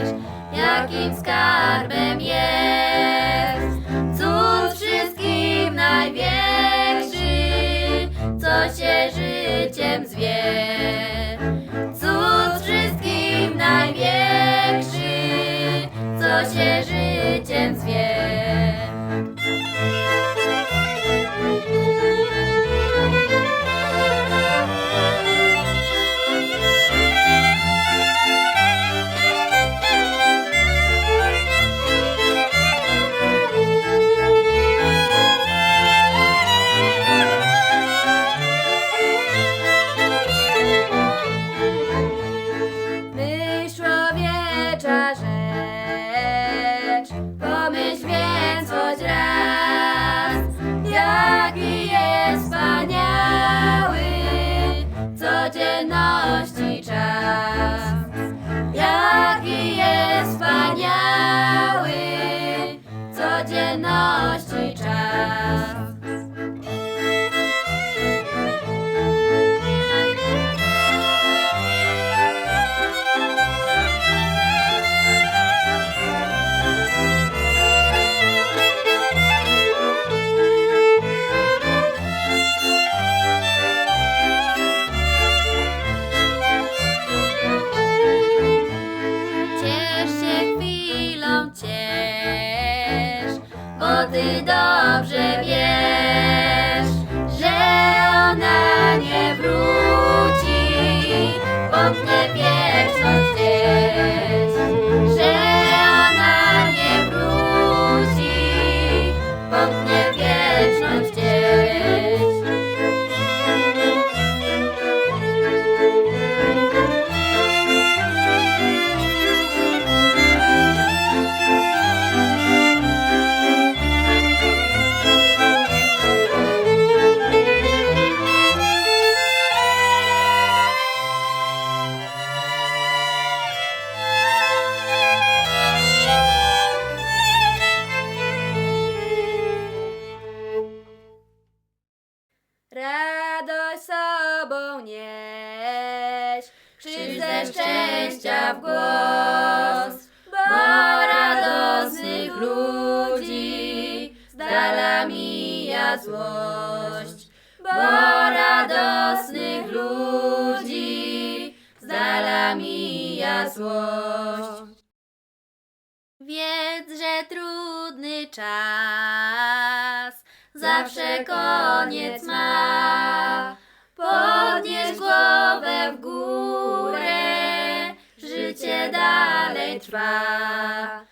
wiesz, jakim skarbem jest. Cud wszystkim największy, co się życiem zwie. Cud wszystkim największy, co się życiem zwie. Jest bo ty krzyż ze szczęścia w głos, bo radosnych ludzi z dala mija złość, bo radosnych ludzi z dala mija złość. Wiedz, że trudny czas zawsze koniec ma. Podnieś głowę Etwa